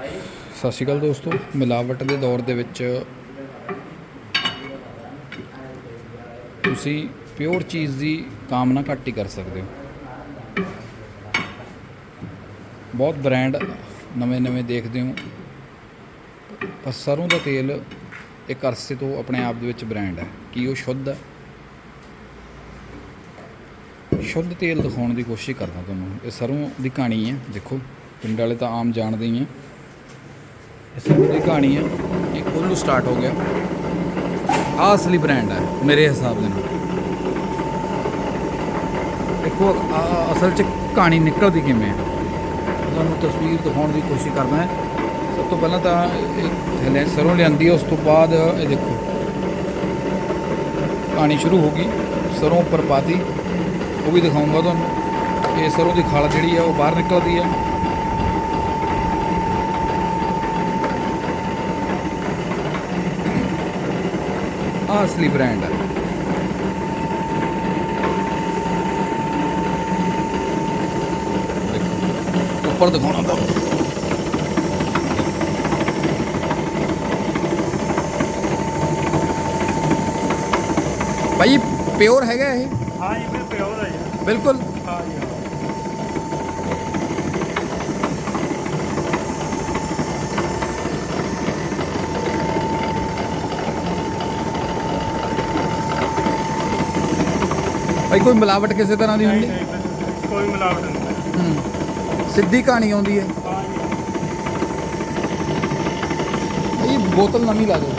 ਸਤਿ ਸ਼੍ਰੀ ਅਕਾਲ ਦੋਸਤੋ, ਮਿਲਾਵਟ ਦੇ ਦੌਰ ਦੇ ਵਿੱਚ ਤੁਸੀਂ ਪਿਓਰ ਚੀਜ਼ ਦੀ ਕਾਮਨਾ ਘੱਟ ਹੀ ਕਰ ਸਕਦੇ ਹੋ। ਬਹੁਤ ਬ੍ਰਾਂਡ ਨਵੇਂ-ਨਵੇਂ ਦੇਖਦੇ ਹੋ, ਪਰ ਸਰੋਂ ਦਾ ਤੇਲ ਇੱਕ ਅਰਸੇ ਤੋਂ ਆਪਣੇ ਆਪ ਦੇ ਵਿੱਚ ਬ੍ਰਾਂਡ ਹੈ, ਕੀ ਉਹ ਸ਼ੁੱਧ ਹੈ? ਸ਼ੁੱਧ ਤੇਲ ਦਿਖਾਉਣ ਦੀ ਕੋਸ਼ਿਸ਼ ਕਰਦਾ ਤੁਹਾਨੂੰ, ਇਹ ਸਰੋਂ ਦੀ ਕਹਾਣੀ ਹੈ, ਦੇਖੋ, ਪਿੰਡ ਵਾਲੇ ਤਾਂ ਆਮ ਜਾਣਦੇ ਹੀ ਆ ਇਹ ਦੀ ਕਹਾਣੀ ਹੈ। ਇਹ ਕੋਲੂ ਸਟਾਰਟ ਹੋ ਗਿਆ। ਆਹ ਅਸਲੀ ਬ੍ਰਾਂਡ ਹੈ, ਮੇਰੇ ਹਿਸਾਬ ਦੇ ਨਾਲ। ਦੇਖੋ ਅਸਲ 'ਚ ਕਹਾਣੀ ਨਿਕਲਦੀ ਕਿਵੇਂ ਹੈ? ਤੁਹਾਨੂੰ ਤਸਵੀਰ ਦਿਖਾਉਣ ਦੀ ਕੋਸ਼ਿਸ਼ ਕਰਦਾ ਹੈ। ਸਭ ਤੋਂ ਪਹਿਲਾਂ ਤਾਂ ਇਹ ਥੱਲੇ ਸਰੋਂ ਲਿਆਂਦੀ ਹੈ, ਉਸ ਤੋਂ ਬਾਅਦ ਇਹ ਦੇਖੋ। ਕਹਾਣੀ ਸ਼ੁਰੂ ਹੋ ਗਈ, ਸਰੋਂ ਉੱਪਰ ਪਾਤੀ। ਉਹ ਵੀ ਦਿਖਾਉਂਗਾ ਤੁਹਾਨੂੰ। ਇਹ ਸਰੋਂ ਦੀ ਖਾਲ ਜਿਹੜੀ ਹੈ, ਉਹ ਬਾਹਰ ਨਿਕਲਦੀ ਹੈ। ਆਹ ਅਸਲੀ ਬ੍ਰਾਂਡ ਹੈ ਦੇਖੋ, ਉੱਪਰ ਦਿਖਾਉਣਾ ਤਾਂ ਭਾਈ ਪਿਓਰ ਹੈਗਾ ਇਹ ਹਾਂ ਜੀ ਮੈਂ ਪਿਓਰ ਹੈ ਜੀ ਬਿਲਕੁਲ ਹਾਂ ਜੀ ਭਾਈ ਕੋਈ ਮਿਲਾਵਟ ਕਿਸੇ ਤਰ੍ਹਾਂ ਦੀ ਨਹੀਂ ਹੁੰਦੀ ਕੋਈ ਮਿਲਾਵਟ ਨਹੀਂ। ਹੂੰ। ਸਿੱਧੀ ਕਹਾਣੀ ਆਉਂਦੀ ਹੈ। ਹਾਂ ਜੀ। ਇਹ ਬੋਤਲ ਨਵੀਂ ਲਾ ਦਿਓ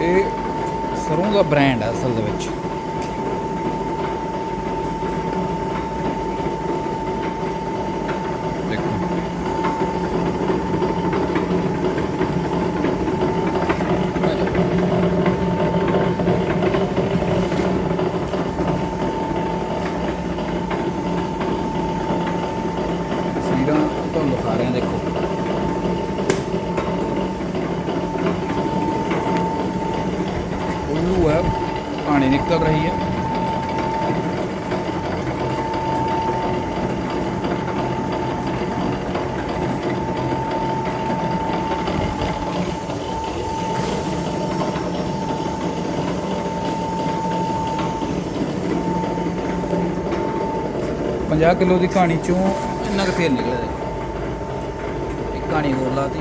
ਇਹ ਸਰੋਂ ਦਾ ਬ੍ਰਾਂਡ ਹੈ ਅਸਲ ਦੇ ਵਿੱਚ ਦੇਖੋ ਤਸਵੀਰਾਂ ਤੁਹਾਨੂੰ ਦਿਖਾ ਰਹੇ ਹਾਂ ਦੇਖੋ ਉੱਲੂ ਹੈ ਪਾਣੀ ਨਿਕਲ ਰਹੀ ਪੰਜਾਹ ਕਿਲੋ ਦੀ ਕਹਾਣੀ ਚੋਂ ਇੰਨਾ ਕੁ ਤੇਲ ਨਿਕਲਿਆ ਦੇਖੋ ਇੱਕ ਕਹਾਣੀ ਹੋਰ ਲਾਤੀ